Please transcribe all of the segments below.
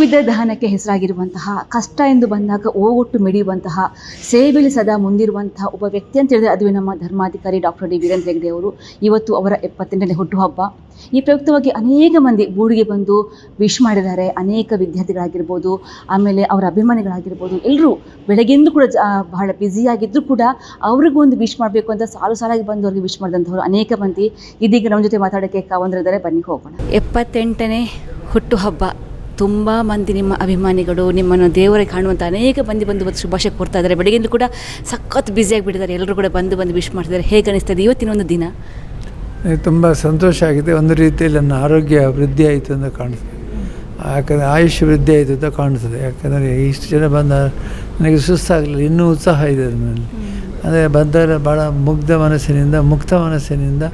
ವಿಧ ದಹನಕ್ಕೆ ಹೆಸರಾಗಿರುವಂತಹ ಕಷ್ಟ ಎಂದು ಬಂದಾಗ ಓಗೊಟ್ಟು ಮಿಡಿಯುವಂತಹ ಸೇವೆಯಲ್ಲಿ ಸದಾ ಮುಂದಿರುವಂತಹ ಒಬ್ಬ ವ್ಯಕ್ತಿ ಅಂತ ಹೇಳಿದ್ರೆ ಅದುವೇ ನಮ್ಮ ಧರ್ಮಾಧಿಕಾರಿ ಡಾಕ್ಟರ್ ಡಿ ವೀರೇಂದ್ರ ಹೆಗ್ಡೆ ಅವರು. ಇವತ್ತು ಅವರ ಎಪ್ಪತ್ತೆಂಟನೇ ಹುಟ್ಟುಹಬ್ಬ. ಈ ಪ್ರಯುಕ್ತವಾಗಿ ಅನೇಕ ಮಂದಿ ಬೂಡಿಗೆ ಬಂದು ವಿಶ್ ಮಾಡಿದ್ದಾರೆ. ಅನೇಕ ವಿದ್ಯಾರ್ಥಿಗಳಾಗಿರ್ಬೋದು, ಆಮೇಲೆ ಅವರ ಅಭಿಮಾನಿಗಳಾಗಿರ್ಬೋದು. ಎಲ್ಲರೂ ಬೆಳಗ್ಗೆಂದು ಕೂಡ ಬಹಳ ಬ್ಯುಸಿಯಾಗಿದ್ದರೂ ಕೂಡ ಅವ್ರಿಗೂ ಒಂದು ವಿಶ್ ಮಾಡಬೇಕು ಅಂತ ಸಾಲು ಸಾಲಾಗಿ ಬಂದು ಅವ್ರಿಗೆ ವಿಶ್ ಮಾಡಿದಂಥವ್ರು ಅನೇಕ ಮಂದಿ. ಇದೀಗ ನಮ್ಮ ಜೊತೆ ಮಾತಾಡೋಕ್ಕೆ ಕಾವಂದ್ರಿದ್ದಾರೆ. ಬನ್ನಿ ಹೋಗೋಣ. ಎಪ್ಪತ್ತೆಂಟನೇ ಹುಟ್ಟುಹಬ್ಬ. ತುಂಬ ಮಂದಿ ನಿಮ್ಮ ಅಭಿಮಾನಿಗಳು ನಿಮ್ಮನ್ನು ದೇವರಿಗೆ ಕಾಣುವಂಥ ಅನೇಕ ಮಂದಿ ಬಂದು ಬಂದು ಶುಭಾಶಯ ಕೊಡ್ತಾ ಇದ್ದಾರೆ. ಬೆಳಗ್ಗೆಂದು ಕೂಡ ಸಖತ್ ಬ್ಯುಸಿಯಾಗಿಬಿಟ್ಟಿದ್ದಾರೆ ಎಲ್ಲರೂ ಕೂಡ ಬಂದು ಬಂದು ವಿಶ್ ಮಾಡ್ತಿದ್ದಾರೆ. ಹೇಗೆ ಅನಿಸ್ತದೆ ಇವತ್ತಿನ ಒಂದು ದಿನ? ತುಂಬ ಸಂತೋಷ ಆಗಿದೆ. ಒಂದು ರೀತಿಯಲ್ಲಿ ನನ್ನ ಆರೋಗ್ಯ ವೃದ್ಧಿ ಆಯಿತು ಅಂತ ಕಾಣಿಸ್ತದೆ. ಯಾಕಂದರೆ ಆಯುಷ್ ವೃದ್ಧಿ ಆಯಿತು ಅಂತ ಕಾಣಿಸ್ತದೆ. ಯಾಕಂದರೆ ಇಷ್ಟು ಜನ ಬಂದ ನನಗೆ ಸುಸ್ತಾಗಲಿಲ್ಲ. ಇನ್ನೂ ಉತ್ಸಾಹ ಇದೆ ನನ್ನಲ್ಲಿ. ಅಂದರೆ ಬಂದವರ ಭಾಳ ಮುಗ್ಧ ಮನಸ್ಸಿನಿಂದ ಮುಕ್ತ ಮನಸ್ಸಿನಿಂದ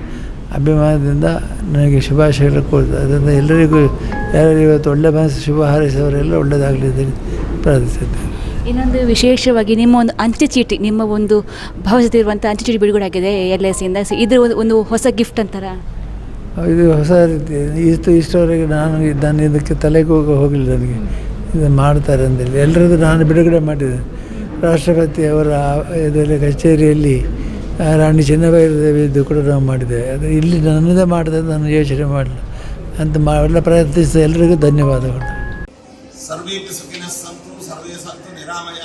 ಅಭಿಮಾನದಿಂದ ನನಗೆ ಶುಭಾಶಯಗಳು ಕೊಡ್ತದೆ ಅದರಿಂದ ಎಲ್ಲರಿಗೂ ಯಾರು ಇವತ್ತು ಒಳ್ಳೆ ಮನಸ್ಸು ಶುಭ ಹಾರೈಸಿದವರೆಲ್ಲ ಒಳ್ಳೆಯದಾಗಲಿ ಅಂತ ಪ್ರಾರ್ಥಿಸುತ್ತೇನೆ. ಇನ್ನೊಂದು ವಿಶೇಷವಾಗಿ ನಿಮ್ಮ ಒಂದು ಅಂಚೆ ಚೀಟಿ ನಿಮ್ಮ ಒಂದು ಭಾವಿಸುತ್ತಿರುವಂಥ ಅಂಚೆ ಚೀಟಿ ಬಿಡುಗಡೆ ಆಗಿದೆ ಎಲ್ ಐ ಸಿಯಿಂದ ಇದು ಒಂದು- ಹೊಸ ಗಿಫ್ಟ್ ಅಂತಾರ? ಇದು ಹೊಸ ರೀತಿ. ಇಷ್ಟು ಇಷ್ಟವರೆಗೆ ನಾನು ಇದ್- ನಾನು ಇದಕ್ಕೆ ತಲೆಗೆ ಹೋಗ ಹೋಗಲಿಲ್ಲ ನನಗೆ. ಇದು ಮಾಡ್ತಾರೆ ಅಂತೇಳಿ ಎಲ್ಲರದ್ದು ನಾನು ಬಿಡುಗಡೆ ಮಾಡಿದೆ. ರಾಷ್ಟ್ರಪತಿ ಅವರ ಇದರಲ್ಲಿ ಕಚೇರಿಯಲ್ಲಿ ರಾಣಿ ಚೆನ್ನಬೈರದೇವಿಯದ್ದು ಕೂಡ ನಾವು ಮಾಡಿದೆ. ಅದು ಇಲ್ಲಿ ನನ್ನದೇ ಮಾಡಿದೆ ನಾನು ಯೋಚನೆ ಮಾಡಲಿಲ್ಲ. ಅಂತ ಮಾಡಲ್ಲ ಪ್ರಯತ್ನಿಸಿದ ಎಲ್ಲರಿಗೂ ಧನ್ಯವಾದಗಳು. ಸರ್ವೇ ಸುಖಿನ ಸಂತು, ಸರ್ವೇ ಸಂತು ನಿರಾಮಯ.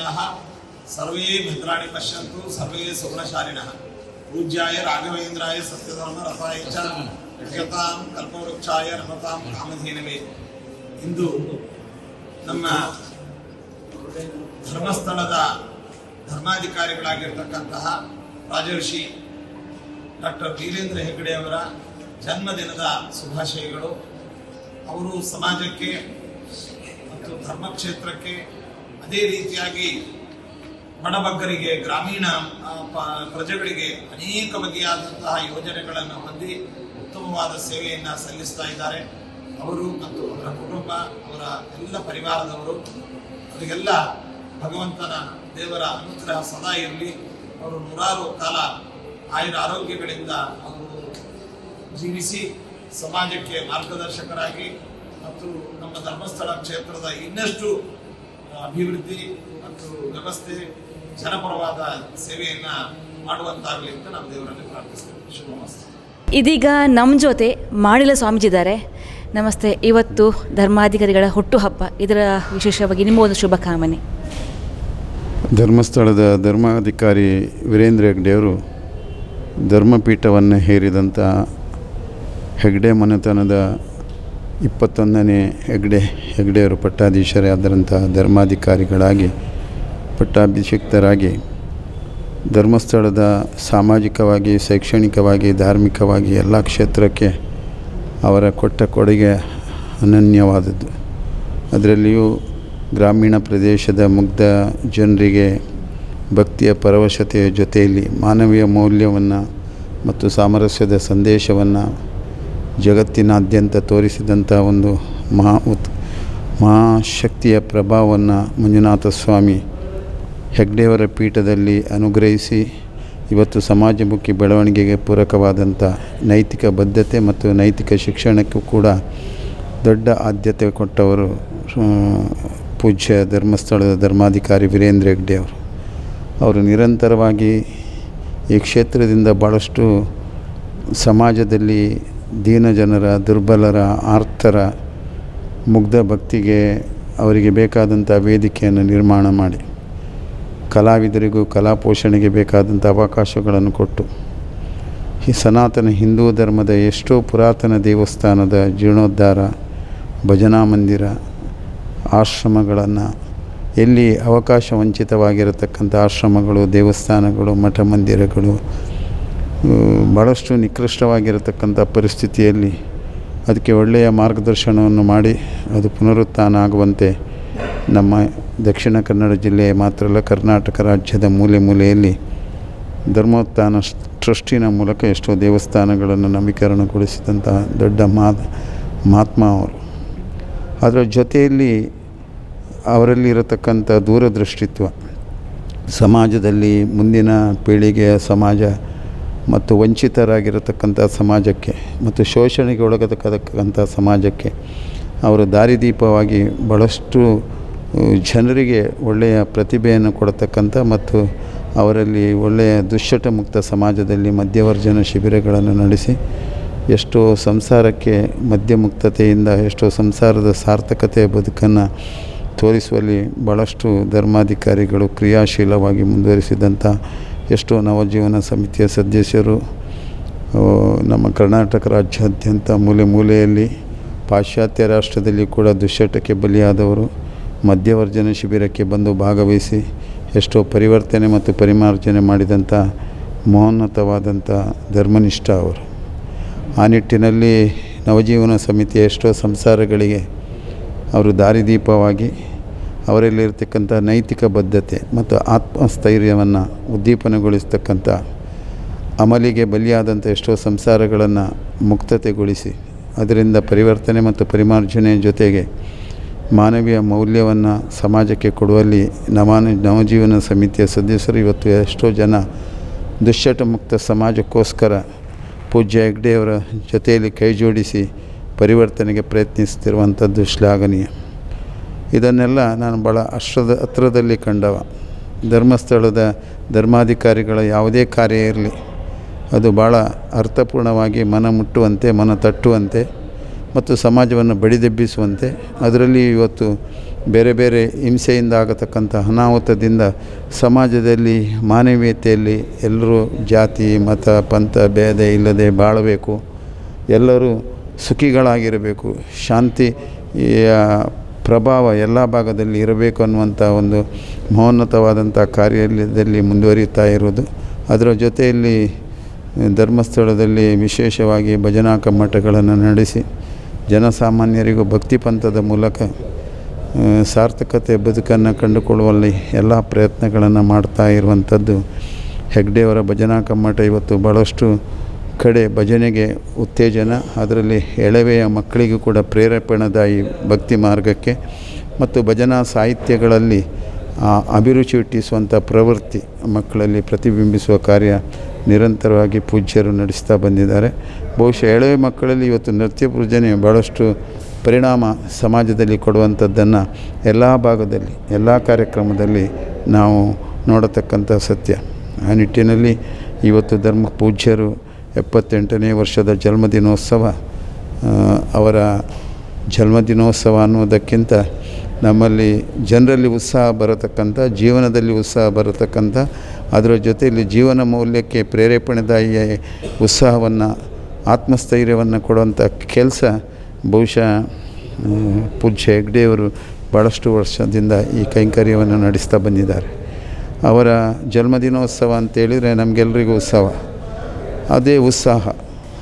ಸರ್ವೇ ಭದ್ರಾಣಿ ಪಶ್ಯಂತು, ಸರ್ವೇ ಸುಗುಣಶಾಲಿನ. ಪೂಜ್ಯಾಯ ರಾಘವೇಂದ್ರಾಯ ಸತ್ಯಧರ್ಮ ರಥಾಯ ಚ ಕಲ್ಪವೃಕ್ಷಾಯ ರಮತಾಂ ಕಾಮಧೇನವೇ. ಇಂದು ನಮ್ಮ ಧರ್ಮಸ್ಥಳದ ಧರ್ಮಾಧಿಕಾರಿಗಳಾಗಿರ್ತಕ್ಕಂತಹ ರಾಜರ್ಷಿ ಡಾಕ್ಟರ್ ವೀರೇಂದ್ರ ಹೆಗ್ಗಡೆ ಅವರ ಜನ್ಮದಿನದ ಶುಭಾಶಯಗಳು. ಅವರು ಸಮಾಜಕ್ಕೆ ಮತ್ತು ಧರ್ಮಕ್ಷೇತ್ರಕ್ಕೆ ಅದೇ ರೀತಿಯಾಗಿ ಬಡಬಗ್ಗರಿಗೆ, ಗ್ರಾಮೀಣ ಪ್ರಜೆಗಳಿಗೆ ಅನೇಕ ಬಗೆಯಾದಂತಹ ಯೋಜನೆಗಳನ್ನು ಹೊಂದಿ ಉತ್ತಮವಾದ ಸೇವೆಯನ್ನು ಸಲ್ಲಿಸ್ತಾ ಇದ್ದಾರೆ. ಅವರು ಮತ್ತು ಅವರ ಕುಟುಂಬ, ಅವರ ಎಲ್ಲ ಪರಿವಾರದವರು, ಅವರಿಗೆಲ್ಲ ಭಗವಂತನ ದೇವರ ಅನುಗ್ರಹ ಸದಾ ಇರಲಿ. ಅವರು ನೂರಾರು ಕಾಲ ಆಯುರ ಆರೋಗ್ಯಗಳಿಂದ ಅವರು ಜೀವಿಸಿ ಸಮಾಜಕ್ಕೆ ಮಾರ್ಗದರ್ಶಕರಾಗಿ ಮತ್ತು ನಮ್ಮ ಧರ್ಮಸ್ಥಳ ಕ್ಷೇತ್ರದ ಇನ್ನಷ್ಟು ಅಭಿವೃದ್ಧಿ ಮತ್ತು ವ್ಯವಸ್ಥೆ, ಜನಪರವಾದ ಸೇವೆಯನ್ನು ಮಾಡುವಂತಾಗಲಿ ಅಂತ ನಾವು ದೇವರಲ್ಲಿ ಪ್ರಾರ್ಥಿಸ್ತೇವೆ. ಶುಭಮಸ್ತು. ಇದೀಗ ನಮ್ಮ ಜೊತೆ ಮಾಡಿಲ ಸ್ವಾಮೀಜಿ ಇದ್ದಾರೆ ನಮಸ್ತೆ. ಇವತ್ತು ಧರ್ಮಾಧಿಕಾರಿಗಳ ಹುಟ್ಟುಹಬ್ಬ. ಇದರ ವಿಶೇಷವಾಗಿ ನಿಮ್ಮ ಒಂದು ಶುಭ ಕಾಮನೆ ಧರ್ಮಸ್ಥಳದ ಧರ್ಮಾಧಿಕಾರಿ ವೀರೇಂದ್ರ ಹೆಗ್ಡೆಯವರು ಧರ್ಮಪೀಠವನ್ನು ಹೇರಿದಂಥ ಹೆಗ್ಡೆ ಮನೆತನದ ಇಪ್ಪತ್ತೊಂದನೇ ಹೆಗ್ಡೆ ಹೆಗ್ಡೆಯವರು ಪಟ್ಟಾಧೀಶರೇ ಆದಂಥ ಧರ್ಮಾಧಿಕಾರಿಗಳಾಗಿ ಪಟ್ಟಾಭಿಷಿಕ್ತರಾಗಿ ಧರ್ಮಸ್ಥಳದ ಸಾಮಾಜಿಕವಾಗಿ, ಶೈಕ್ಷಣಿಕವಾಗಿ, ಧಾರ್ಮಿಕವಾಗಿ ಎಲ್ಲ ಕ್ಷೇತ್ರಕ್ಕೆ ಅವರ ಕೊಟ್ಟ ಕೊಡುಗೆ ಅನನ್ಯವಾದದ್ದು. ಅದರಲ್ಲಿಯೂ ಗ್ರಾಮೀಣ ಪ್ರದೇಶದ ಮುಗ್ಧ ಜನರಿಗೆ ಭಕ್ತಿಯ ಪರವಶತೆಯ ಜೊತೆಯಲ್ಲಿ ಮಾನವೀಯ ಮೌಲ್ಯವನ್ನು ಮತ್ತು ಸಾಮರಸ್ಯದ ಸಂದೇಶವನ್ನು ಜಗತ್ತಿನಾದ್ಯಂತ ತೋರಿಸಿದಂಥ ಒಂದು ಮಹಾ ಉತ್, ಮಹಾಶಕ್ತಿಯ ಪ್ರಭಾವವನ್ನು ಮಂಜುನಾಥ ಸ್ವಾಮಿ ಹೆಗ್ಡೆಯವರ ಪೀಠದಲ್ಲಿ ಅನುಗ್ರಹಿಸಿ ಇವತ್ತು ಸಮಾಜಮುಖಿ ಬೆಳವಣಿಗೆಗೆ ಪೂರಕವಾದಂಥ ನೈತಿಕ ಬದ್ಧತೆ ಮತ್ತು ನೈತಿಕ ಶಿಕ್ಷಣಕ್ಕೂ ಕೂಡ ದೊಡ್ಡ ಆದ್ಯತೆ ಕೊಟ್ಟವರು ಪೂಜ್ಯ ಧರ್ಮಸ್ಥಳದ ಧರ್ಮಾಧಿಕಾರಿ ವೀರೇಂದ್ರ ಹೆಗ್ಡೆ ಅವರು. ಅವರು ನಿರಂತರವಾಗಿ ಈ ಕ್ಷೇತ್ರದಿಂದ ಭಾಳಷ್ಟು ಸಮಾಜದಲ್ಲಿ ದೀನ ಜನರ, ದುರ್ಬಲರ ಆರ್ತರ ಮುಗ್ಧ ಭಕ್ತಿಗೆ ಅವರಿಗೆ ಬೇಕಾದಂಥ ವೇದಿಕೆಯನ್ನು ನಿರ್ಮಾಣ ಮಾಡಿ, ಕಲಾವಿದರಿಗೂ ಕಲಾ ಪೋಷಣೆಗೆ ಬೇಕಾದಂಥ ಅವಕಾಶಗಳನ್ನು ಕೊಟ್ಟು, ಈ ಸನಾತನ ಹಿಂದೂ ಧರ್ಮದ ಎಷ್ಟೋ ಪುರಾತನ ದೇವಸ್ಥಾನದ ಜೀರ್ಣೋದ್ಧಾರ, ಭಜನಾ ಮಂದಿರ ಆಶ್ರಮಗಳನ್ನು. ಎಲ್ಲಿ ಅವಕಾಶ ವಂಚಿತವಾಗಿರತಕ್ಕಂಥ ಆಶ್ರಮಗಳು, ದೇವಸ್ಥಾನಗಳು ಮಠ ಮಂದಿರಗಳು ಭಾಳಷ್ಟು ನಿಕೃಷ್ಟವಾಗಿರತಕ್ಕಂಥ ಪರಿಸ್ಥಿತಿಯಲ್ಲಿ ಅದಕ್ಕೆ ಒಳ್ಳೆಯ ಮಾರ್ಗದರ್ಶನವನ್ನು ಮಾಡಿ ಅದು ಪುನರುತ್ಥಾನ ಆಗುವಂತೆ ನಮ್ಮ ದಕ್ಷಿಣ ಕನ್ನಡ ಜಿಲ್ಲೆ, ಮಾತ್ರ ಅಲ್ಲ ಕರ್ನಾಟಕ ರಾಜ್ಯದ ಮೂಲೆ ಮೂಲೆಯಲ್ಲಿ ಧರ್ಮೋತ್ಥಾನ ಟ್ರಸ್ಟಿನ ಮೂಲಕ ಎಷ್ಟೋ ದೇವಸ್ಥಾನಗಳನ್ನು ನವೀಕರಣಗೊಳಿಸಿದಂತಹ ದೊಡ್ಡ ಮಾ ಮಹಾತ್ಮ ಅವರು. ಅದರ ಜೊತೆಯಲ್ಲಿ ಅವರಲ್ಲಿ ಇರತಕ್ಕಂಥ ದೂರದೃಷ್ಟಿತ್ವ, ಸಮಾಜದಲ್ಲಿ ಮುಂದಿನ ಪೀಳಿಗೆಯ ಸಮಾಜ ಮತ್ತು ವಂಚಿತರಾಗಿರತಕ್ಕಂಥ ಸಮಾಜಕ್ಕೆ ಮತ್ತು ಶೋಷಣೆಗೆ ಒಳಗತಕ್ಕಂಥ ಸಮಾಜಕ್ಕೆ ಅವರು ದಾರಿದೀಪವಾಗಿ ಭಾಳಷ್ಟು ಜನರಿಗೆ ಒಳ್ಳೆಯ ಪ್ರತಿಭೆಯನ್ನು ಕೊಡತಕ್ಕಂಥ ಮತ್ತು ಅವರಲ್ಲಿ ಒಳ್ಳೆಯ ದುಶ್ಚಟ ಮುಕ್ತ ಸಮಾಜದಲ್ಲಿ ಮಧ್ಯವರ್ಜನ ಶಿಬಿರಗಳನ್ನು ನಡೆಸಿ ಎಷ್ಟೋ ಸಂಸಾರಕ್ಕೆ ಮದ್ಯಮುಕ್ತತೆಯಿಂದ, ಎಷ್ಟೋ ಸಂಸಾರದ ಸಾರ್ಥಕತೆಯ ಬದುಕನ್ನು ತೋರಿಸುವಲ್ಲಿ ಭಾಳಷ್ಟು ಧರ್ಮಾಧಿಕಾರಿಗಳು ಕ್ರಿಯಾಶೀಲವಾಗಿ ಮುಂದುವರಿಸಿದಂಥ ಎಷ್ಟೋ ನವಜೀವನ ಸಮಿತಿಯ ಸದಸ್ಯರು ನಮ್ಮ ಕರ್ನಾಟಕ ರಾಜ್ಯಾದ್ಯಂತ ಮೂಲೆ ಮೂಲೆಯಲ್ಲಿ ಪಾಶ್ಚಾತ್ಯ ರಾಷ್ಟ್ರದಲ್ಲಿ ಕೂಡ ದುಶ್ಚಟಕ್ಕೆ ಬಲಿಯಾದವರು ಮಧ್ಯವರ್ಜನ ಶಿಬಿರಕ್ಕೆ ಬಂದು ಭಾಗವಹಿಸಿ ಎಷ್ಟೋ ಪರಿವರ್ತನೆ ಮತ್ತು ಪರಿಮಾರ್ಜನೆ ಮಾಡಿದಂಥ ಮಹೋನ್ನತವಾದಂಥ ಧರ್ಮನಿಷ್ಠ ಅವರು. ಆ ನಿಟ್ಟಿನಲ್ಲಿ ನವಜೀವನ ಸಮಿತಿಯ ಎಷ್ಟೋ ಸಂಸಾರಗಳಿಗೆ ಅವರು ದಾರಿದೀಪವಾಗಿ ಅವರಲ್ಲಿರ್ತಕ್ಕಂಥ ನೈತಿಕ ಬದ್ಧತೆ ಮತ್ತು ಆತ್ಮಸ್ಥೈರ್ಯವನ್ನು ಉದ್ದೀಪನಗೊಳಿಸ್ತಕ್ಕಂಥ ಅಮಲಿಗೆ ಬಲಿಯಾದಂಥ ಎಷ್ಟೋ ಸಂಸಾರಗಳನ್ನು ಮುಕ್ತತೆಗೊಳಿಸಿ ಅದರಿಂದ ಪರಿವರ್ತನೆ ಮತ್ತು ಪರಿಮಾರ್ಜನೆ ಜೊತೆಗೆ ಮಾನವೀಯ ಮೌಲ್ಯವನ್ನು ಸಮಾಜಕ್ಕೆ ಕೊಡುವಲ್ಲಿ ನವಾನ ನವಜೀವನ ಸಮಿತಿಯ ಸದಸ್ಯರು ಇವತ್ತು ಎಷ್ಟೋ ಜನ ದುಶ್ಚಟ ಮುಕ್ತ ಸಮಾಜಕ್ಕೋಸ್ಕರ ಪೂಜ್ಯ ಹೆಗ್ಡೆಯವರ ಜೊತೆಯಲ್ಲಿ ಕೈ ಜೋಡಿಸಿ ಪರಿವರ್ತನೆಗೆ ಪ್ರಯತ್ನಿಸ್ತಿರುವಂಥದ್ದು ಶ್ಲಾಘನೀಯ. ಇದನ್ನೆಲ್ಲ ನಾನು ಭಾಳ ಅಶ್ರದ ಹತ್ರದಲ್ಲಿ ಕಂಡವ. ಧರ್ಮಸ್ಥಳದ ಧರ್ಮಾಧಿಕಾರಿಗಳ ಯಾವುದೇ ಕಾರ್ಯ ಇರಲಿ, ಅದು ಭಾಳ ಅರ್ಥಪೂರ್ಣವಾಗಿ ಮನ ಮುಟ್ಟುವಂತೆ, ಮನ ತಟ್ಟುವಂತೆ ಮತ್ತು ಸಮಾಜವನ್ನು ಬಡಿದೆಬ್ಬಿಸುವಂತೆ ಅದರಲ್ಲಿ ಇವತ್ತು ಬೇರೆ ಬೇರೆ ಹಿಂಸೆಯಿಂದ ಆಗತಕ್ಕಂಥ ಅನಾಹುತದಿಂದ ಸಮಾಜದಲ್ಲಿ, ಮಾನವೀಯತೆಯಲ್ಲಿ ಎಲ್ಲರೂ ಜಾತಿ, ಮತ, ಪಂಥ, ಭೇದ ಇಲ್ಲದೆ ಬಾಳಬೇಕು. ಎಲ್ಲರೂ ಸುಖಿಗಳಾಗಿರಬೇಕು. ಶಾಂತಿ ಪ್ರಭಾವ ಎಲ್ಲ ಭಾಗದಲ್ಲಿ ಇರಬೇಕು ಅನ್ನುವಂಥ ಒಂದು ಮಹೋನ್ನತವಾದಂಥ ಕಾರ್ಯದಲ್ಲಿ ಮುಂದುವರಿಯುತ್ತಾ ಇರುವುದು. ಅದರ ಜೊತೆಯಲ್ಲಿ ಧರ್ಮಸ್ಥಳದಲ್ಲಿ ವಿಶೇಷವಾಗಿ ಭಜನಾ ಕಮ್ಮಟಗಳನ್ನು ನಡೆಸಿ, ಜನಸಾಮಾನ್ಯರಿಗೂ ಭಕ್ತಿ ಪಂಥದ ಮೂಲಕ ಸಾರ್ಥಕತೆ ಬದುಕನ್ನು ಕಂಡುಕೊಳ್ಳುವಲ್ಲಿ ಎಲ್ಲ ಪ್ರಯತ್ನಗಳನ್ನು ಮಾಡ್ತಾ ಇರುವಂಥದ್ದು ಹೆಗ್ಡೆಯವರ ಭಜನಾ ಕಮ್ಮಟ ಇವತ್ತು ಭಾಳಷ್ಟು ಕಡೆ ಭಜನೆಗೆ ಉತ್ತೇಜನ, ಅದರಲ್ಲಿ ಎಳವೆಯ ಮಕ್ಕಳಿಗೂ ಕೂಡ ಪ್ರೇರೇಪಣದಾಯಿ ಭಕ್ತಿ ಮಾರ್ಗಕ್ಕೆ ಮತ್ತು ಭಜನಾ ಸಾಹಿತ್ಯಗಳಲ್ಲಿ ಅಭಿರುಚಿ ಹುಟ್ಟಿಸುವಂಥ ಪ್ರವೃತ್ತಿ ಮಕ್ಕಳಲ್ಲಿ ಪ್ರತಿಬಿಂಬಿಸುವ ಕಾರ್ಯ ನಿರಂತರವಾಗಿ ಪೂಜ್ಯರು ನಡೆಸ್ತಾ ಬಂದಿದ್ದಾರೆ. ಬಹುಶಃ ಎಳವೆ ಮಕ್ಕಳಲ್ಲಿ ಇವತ್ತು ನೃತ್ಯ ಪೂಜನೆ ಭಾಳಷ್ಟು ಪರಿಣಾಮ ಸಮಾಜದಲ್ಲಿ ಕೊಡುವಂಥದ್ದನ್ನು ಎಲ್ಲ ಭಾಗದಲ್ಲಿ, ಎಲ್ಲ ಕಾರ್ಯಕ್ರಮದಲ್ಲಿ ನಾವು ನೋಡತಕ್ಕಂಥ ಸತ್ಯ. ಆ ನಿಟ್ಟಿನಲ್ಲಿ ಇವತ್ತು ಧರ್ಮ ಪೂಜ್ಯರು ಎಪ್ಪತ್ತೆಂಟನೇ ವರ್ಷದ ಜನ್ಮದಿನೋತ್ಸವ ಅವರ ಜನ್ಮದಿನೋತ್ಸವ ಅನ್ನೋದಕ್ಕಿಂತ ನಮ್ಮಲ್ಲಿ ಜನರಲ್ಲಿ ಉತ್ಸಾಹ ಬರತಕ್ಕಂಥ, ಜೀವನದಲ್ಲಿ ಉತ್ಸಾಹ ಬರತಕ್ಕಂಥ, ಅದರ ಜೊತೆಯಲ್ಲಿ ಜೀವನ ಮೌಲ್ಯಕ್ಕೆ ಪ್ರೇರೇಪಣೆದಾಯಿಯ ಉತ್ಸಾಹವನ್ನು, ಆತ್ಮಸ್ಥೈರ್ಯವನ್ನು ಕೊಡುವಂಥ ಕೆಲಸ ಬಹುಶಃ ಪೂಜ್ಯ ಹೆಗ್ಡೆಯವರು ಭಾಳಷ್ಟು ವರ್ಷದಿಂದ ಈ ಕೈಂಕರ್ಯವನ್ನು ನಡೆಸ್ತಾ ಬಂದಿದ್ದಾರೆ. ಅವರ ಜನ್ಮದಿನೋತ್ಸವ ಅಂತೇಳಿದರೆ ನಮಗೆಲ್ಲರಿಗೂ ಉತ್ಸವ. ಅದೇ ಉತ್ಸಾಹ.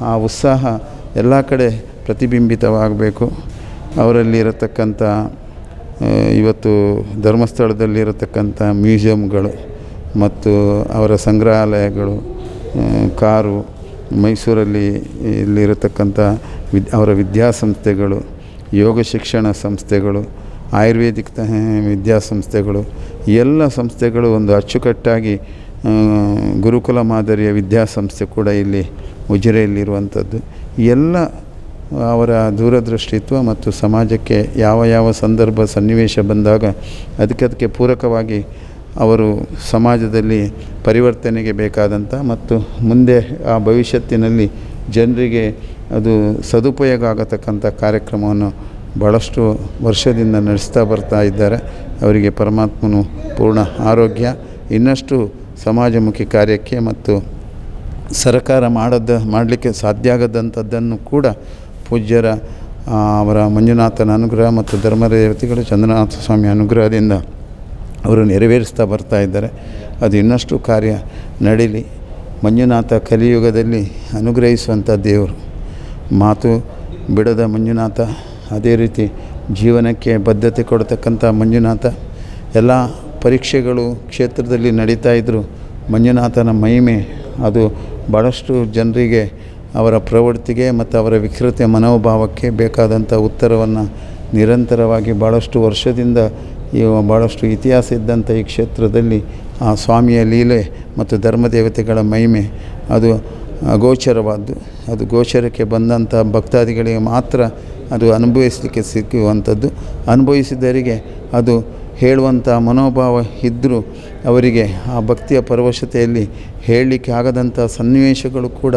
ಆ ಉತ್ಸಾಹ ಎಲ್ಲ ಕಡೆ ಪ್ರತಿಬಿಂಬಿತವಾಗಬೇಕು. ಅವರಲ್ಲಿರತಕ್ಕಂಥ ಇವತ್ತು ಧರ್ಮಸ್ಥಳದಲ್ಲಿರತಕ್ಕಂಥ ಮ್ಯೂಸಿಯಮ್ಗಳು ಮತ್ತು ಅವರ ಸಂಗ್ರಹಾಲಯಗಳು ಕಾರು, ಮೈಸೂರಲ್ಲಿ ಇಲ್ಲಿರತಕ್ಕಂಥ ವಿದ್, ಅವರ ವಿದ್ಯಾಸಂಸ್ಥೆಗಳು ಯೋಗ ಶಿಕ್ಷಣ ಸಂಸ್ಥೆಗಳು, ಆಯುರ್ವೇದಿಕ್ ವಿದ್ಯಾ ವಿದ್ಯಾಸಂಸ್ಥೆಗಳು ಎಲ್ಲ ಸಂಸ್ಥೆಗಳು ಒಂದು ಅಚ್ಚುಕಟ್ಟಾಗಿ ಗುರುಕುಲ ಮಾದರಿಯ ವಿದ್ಯಾಸಂಸ್ಥೆ ಕೂಡ ಇಲ್ಲಿ ಉಜಿರೆಯಲ್ಲಿರುವಂಥದ್ದು. ಎಲ್ಲ ಅವರ ದೂರದೃಷ್ಟಿತ್ವ ಮತ್ತು ಸಮಾಜಕ್ಕೆ ಯಾವ ಯಾವ ಸಂದರ್ಭ ಸನ್ನಿವೇಶ ಬಂದಾಗ ಅದಕ್ಕೆ ಅದಕ್ಕೆ ಪೂರಕವಾಗಿ ಅವರು ಸಮಾಜದಲ್ಲಿ ಪರಿವರ್ತನೆಗೆ ಬೇಕಾದಂಥ ಮತ್ತು ಮುಂದೆ ಆ ಭವಿಷ್ಯತ್ತಿನಲ್ಲಿ ಜನರಿಗೆ ಅದು ಸದುಪಯೋಗ ಆಗತಕ್ಕಂಥ ಕಾರ್ಯಕ್ರಮವನ್ನು ಭಾಳಷ್ಟು ವರ್ಷದಿಂದ ನಡೆಸ್ತಾ ಬರ್ತಾ ಇದ್ದಾರೆ. ಅವರಿಗೆ ಪರಮಾತ್ಮನು ಪೂರ್ಣ ಆರೋಗ್ಯ. ಇನ್ನಷ್ಟು ಸಮಾಜಮುಖಿ ಕಾರ್ಯಕ್ಕೆ ಮತ್ತು ಸರ್ಕಾರ ಮಾಡದ, ಮಾಡಲಿಕ್ಕೆ ಸಾಧ್ಯ ಆಗದಂಥದ್ದನ್ನು ಕೂಡ ಪೂಜ್ಯರ ಅವರ ಮಂಜುನಾಥನ ಅನುಗ್ರಹ ಮತ್ತು ಧರ್ಮದೇವತೆಗಳು ಚಂದ್ರನಾಥ ಸ್ವಾಮಿ ಅನುಗ್ರಹದಿಂದ ಅವರು ನೆರವೇರಿಸ್ತಾ ಬರ್ತಾ ಇದ್ದಾರೆ. ಅದು ಇನ್ನಷ್ಟು ಕಾರ್ಯ ನಡೀಲಿ. ಮಂಜುನಾಥ ಕಲಿಯುಗದಲ್ಲಿ ಅನುಗ್ರಹಿಸುವಂಥ ದೇವರು. ಮಾತು ಬಿಡದ ಮಂಜುನಾಥ, ಅದೇ ರೀತಿ ಜೀವನಕ್ಕೆ ಬದ್ಧತೆ ಕೊಡ್ತಕ್ಕಂಥ ಮಂಜುನಾಥ, ಎಲ್ಲ ಪರೀಕ್ಷೆಗಳು ಕ್ಷೇತ್ರದಲ್ಲಿ ನಡೀತಾ ಇದ್ದರು ಮಂಜುನಾಥನ ಮಹಿಮೆ, ಅದು ಭಾಳಷ್ಟು ಜನರಿಗೆ ಅವರ ಪ್ರವೃತ್ತಿಗೆ ಮತ್ತು ಅವರ ವಿಕೃತ ಮನೋಭಾವಕ್ಕೆ ಬೇಕಾದಂಥ ಉತ್ತರವನ್ನು ನಿರಂತರವಾಗಿ ಭಾಳಷ್ಟು ವರ್ಷದಿಂದ ಈ ಭಾಳಷ್ಟು ಇತಿಹಾಸ ಇದ್ದಂಥ ಈ ಕ್ಷೇತ್ರದಲ್ಲಿ ಆ ಸ್ವಾಮಿಯ ಲೀಲೆ ಮತ್ತು ಧರ್ಮದೇವತೆಗಳ ಮಹಿಮೆ, ಅದು ಅಗೋಚರವಾದ್ದು. ಅದು ಗೋಚರಕ್ಕೆ ಬಂದಂಥ ಭಕ್ತಾದಿಗಳಿಗೆ ಮಾತ್ರ ಅದು ಅನುಭವಿಸಲಿಕ್ಕೆ ಸಿಕ್ಕುವಂಥದ್ದು. ಅನುಭವಿಸಿದವರಿಗೆ ಅದು ಹೇಳುವಂಥ ಮನೋಭಾವ ಇದ್ದರೂ ಅವರಿಗೆ ಆ ಭಕ್ತಿಯ ಪರವಶತೆಯಲ್ಲಿ ಹೇಳಲಿಕ್ಕೆ ಆಗದಂಥ ಸನ್ನಿವೇಶಗಳು ಕೂಡ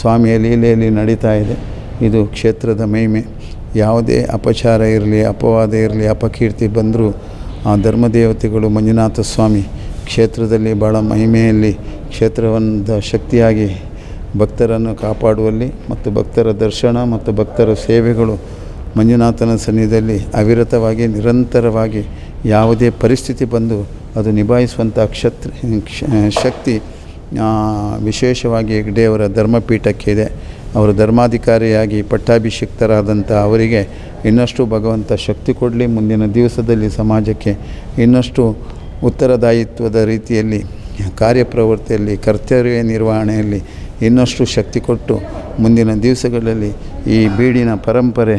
ಸ್ವಾಮಿಯ ಲೀಲೆಯಲ್ಲಿ ನಡೀತಾ ಇದೆ. ಇದು ಕ್ಷೇತ್ರದ ಮಹಿಮೆ. ಯಾವುದೇ ಅಪಚಾರ ಇರಲಿ, ಅಪವಾದ ಇರಲಿ, ಅಪಕೀರ್ತಿ ಬಂದರೂ ಆ ಧರ್ಮದೇವತೆಗಳು ಮಂಜುನಾಥ ಸ್ವಾಮಿ ಕ್ಷೇತ್ರದಲ್ಲಿ ಭಾಳ ಮಹಿಮೆಯಲ್ಲಿ ಕ್ಷೇತ್ರವನ್ನು ಶಕ್ತಿಯಾಗಿ ಭಕ್ತರನ್ನು ಕಾಪಾಡುವಲ್ಲಿ ಮತ್ತು ಭಕ್ತರ ದರ್ಶನ ಮತ್ತು ಭಕ್ತರ ಸೇವೆಗಳು ಮಂಜುನಾಥನ ಸನ್ನಿಧಿಯಲ್ಲಿ ಅವಿರತವಾಗಿ ನಿರಂತರವಾಗಿ ಯಾವುದೇ ಪರಿಸ್ಥಿತಿ ಬಂದು ಅದು ನಿಭಾಯಿಸುವಂಥ ಕ್ಷತ್ರ, ಕ್ಷ- ಶಕ್ತಿ ವಿಶೇಷವಾಗಿ ದೇವರ ಧರ್ಮಪೀಠಕ್ಕೆ ಇದೆ. ಅವರು ಧರ್ಮಾಧಿಕಾರಿಯಾಗಿ ಪಟ್ಟಾಭಿಷಿಕ್ತರಾದಂಥ ಅವರಿಗೆ ಇನ್ನಷ್ಟು ಭಗವಂತ ಶಕ್ತಿ ಕೊಡಲಿ. ಮುಂದಿನ ದಿವಸದಲ್ಲಿ ಸಮಾಜಕ್ಕೆ ಇನ್ನಷ್ಟು ಉತ್ತರದಾಯಿತ್ವದ ರೀತಿಯಲ್ಲಿ, ಕಾರ್ಯಪ್ರವೃತ್ತಿಯಲ್ಲಿ, ಕರ್ತವ್ಯ ನಿರ್ವಹಣೆಯಲ್ಲಿ ಇನ್ನಷ್ಟು ಶಕ್ತಿ ಕೊಟ್ಟು ಮುಂದಿನ ದಿವಸಗಳಲ್ಲಿ ಈ ಬೀಡಿನ ಪರಂಪರೆ,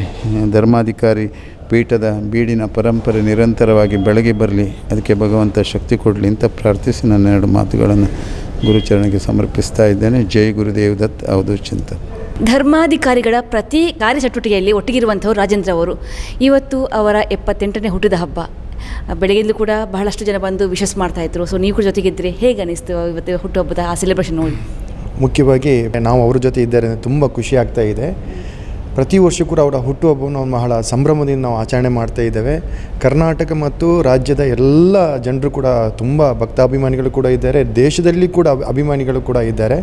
ಧರ್ಮಾಧಿಕಾರಿ ಪೀಠದ ಬೀಡಿನ ಪರಂಪರೆ ನಿರಂತರವಾಗಿ ಬೆಳಗಿ ಬರಲಿ. ಅದಕ್ಕೆ ಭಗವಂತ ಶಕ್ತಿ ಕೊಡಲಿ ಅಂತ ಪ್ರಾರ್ಥಿಸಿ ನನ್ನ ಎರಡು ಮಾತುಗಳನ್ನು ಗುರುಚರಣೆಗೆ ಸಮರ್ಪಿಸ್ತಾ ಇದ್ದೇನೆ. ಜೈ ಗುರುದೇವ್ ದತ್ ಅವಧೂ ಚಿಂತನ್. ಧರ್ಮಾಧಿಕಾರಿಗಳ ಪ್ರತಿ ಕಾರ್ಯಚಟುವಟಿಕೆಯಲ್ಲಿ ಒಟ್ಟಿಗಿರುವಂಥವ್ರು ರಾಜೇಂದ್ರ ಅವರು. ಇವತ್ತು ಅವರ ಎಪ್ಪತ್ತೆಂಟನೇ ಹುಟ್ಟಿದ ಹಬ್ಬ. ಬೆಳಗ್ಗೆಯಲ್ಲೂ ಕೂಡ ಬಹಳಷ್ಟು ಜನ ಬಂದು ವಿಶಸ್ ಮಾಡ್ತಾಯಿದ್ರು ಸೊ, ನೀವು ಕೂಡ ಜೊತೆಗಿದ್ದರೆ ಹೇಗೆ ಅನಿಸ್ತು ಇವತ್ತು ಹುಟ್ಟುಹಬ್ಬದ ಆ ಸೆಲೆಬ್ರೇಷನ್ ನೋಡಿ. ಮುಖ್ಯವಾಗಿ ನಾವು ಅವ್ರ ಜೊತೆ ಇದ್ದಾರೆ ತುಂಬ ಖುಷಿ ಆಗ್ತಾ ಇದೆ. ಪ್ರತಿ ವರ್ಷ ಕೂಡ ಅವರ ಹುಟ್ಟುಹಬ್ಬವನ್ನು ಬಹಳ ಸಂಭ್ರಮದಿಂದ ನಾವು ಆಚರಣೆ ಮಾಡ್ತಾ ಇದ್ದೇವೆ. ಕರ್ನಾಟಕ ಮತ್ತು ರಾಜ್ಯದ ಎಲ್ಲ ಜನರು ಕೂಡ ತುಂಬ ಭಕ್ತಾಭಿಮಾನಿಗಳು ಕೂಡ ಇದ್ದಾರೆ. ದೇಶದಲ್ಲಿ ಕೂಡ ಅಭಿಮಾನಿಗಳು ಕೂಡ ಇದ್ದಾರೆ.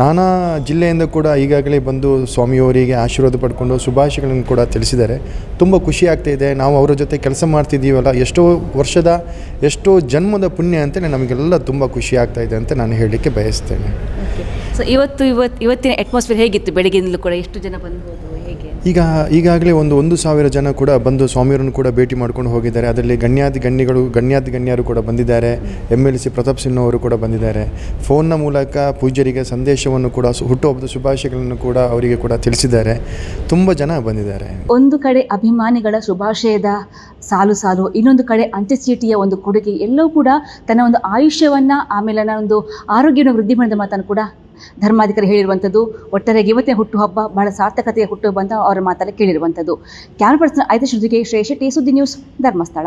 ನಾನಾ ಜಿಲ್ಲೆಯಿಂದ ಕೂಡ ಈಗಾಗಲೇ ಬಂದು ಸ್ವಾಮಿಯವರಿಗೆ ಆಶೀರ್ವಾದ ಪಡ್ಕೊಂಡು ಶುಭಾಶಯಗಳನ್ನು ಕೂಡ ತಿಳಿಸಿದ್ದಾರೆ. ತುಂಬ ಖುಷಿ ಇದೆ. ನಾವು ಅವರ ಜೊತೆ ಕೆಲಸ ಮಾಡ್ತಿದ್ದೀವಲ್ಲ, ಎಷ್ಟೋ ವರ್ಷದ, ಎಷ್ಟೋ ಜನ್ಮದ ಪುಣ್ಯ ಅಂತಲೇ ನಮಗೆಲ್ಲ ತುಂಬ ಖುಷಿ ಆಗ್ತಾ ಇದೆ ಅಂತ ನಾನು ಹೇಳಲಿಕ್ಕೆ ಬಯಸ್ತೇನೆ. ಸೊ ಇವತ್ತು ಇವತ್ತು ಇವತ್ತಿನ ಅಟ್ಮಾಸ್ಫಿಯರ್ ಹೇಗಿತ್ತು? ಬೆಳಗ್ಗೆಯಿಂದಲೂ ಕೂಡ ಎಷ್ಟು ಜನ ಬಂದು ಈಗ, ಈಗಾಗಲೇ ಒಂದು ಒಂದು ಸಾವಿರ ಜನ ಕೂಡ ಬಂದು ಸ್ವಾಮಿಯವರನ್ನು ಕೂಡ ಭೇಟಿ ಮಾಡ್ಕೊಂಡು ಹೋಗಿದ್ದಾರೆ. ಅದರಲ್ಲಿ ಗಣ್ಯಾದಿ ಗಣ್ಯಗಳು, ಗಣ್ಯಾದಿ ಗಣ್ಯರು ಕೂಡ ಬಂದಿದ್ದಾರೆ. M L C Pratap Simha ಅವರು ಕೂಡ ಬಂದಿದ್ದಾರೆ. ಫೋನ್ನ ಮೂಲಕ ಪೂಜ್ಯರಿಗೆ ಸಂದೇಶವನ್ನು ಕೂಡ ಹುಟ್ಟುಹಬ್ಬದ ಶುಭಾಶಯಗಳನ್ನು ಕೂಡ ಅವರಿಗೆ ಕೂಡ ತಿಳಿಸಿದ್ದಾರೆ. ತುಂಬ ಜನ ಬಂದಿದ್ದಾರೆ. ಒಂದು ಕಡೆ ಅಭಿಮಾನಿಗಳ ಶುಭಾಶಯದ ಸಾಲು ಸಾಲು, ಇನ್ನೊಂದು ಕಡೆ ಅಂಚೆಚೀಟಿಯ ಒಂದು ಕೊಡುಗೆ, ಎಲ್ಲವೂ ಕೂಡ ತನ್ನ ಒಂದು ಆಯುಷ್ಯವನ್ನು, ಆಮೇಲೆ ನನ್ನ ಒಂದು ಆರೋಗ್ಯವನ್ನು ವೃದ್ಧಿ ಮಾಡಿದ ಮಾತನ್ನು ಕೂಡ ಧರ್ಮಾಧಿಕಾರಿ ಹೇಳಿರುವಂಥದ್ದು ಒಟ್ಟಾರೆಯಾಗಿ ಇವತ್ತಿನ ಹುಟ್ಟುಹಬ್ಬ ಬಹಳ ಸಾರ್ಥಕತೆಯ ಹುಟ್ಟುಹಬ್ಬ ಅಂತ ಅವರ ಮಾತಲ್ಲಿ ಕೇಳಿರುವಂಥದ್ದು. ಕ್ಯಾನ್ ಪರ್ಸನ್ ಐದು ಶ್ರುತಿಗೆ ಶ್ರೇಷ್ಠ ಟಿ ಸುದ್ದಿ ನ್ಯೂಸ್ ಧರ್ಮಸ್ಥಳ.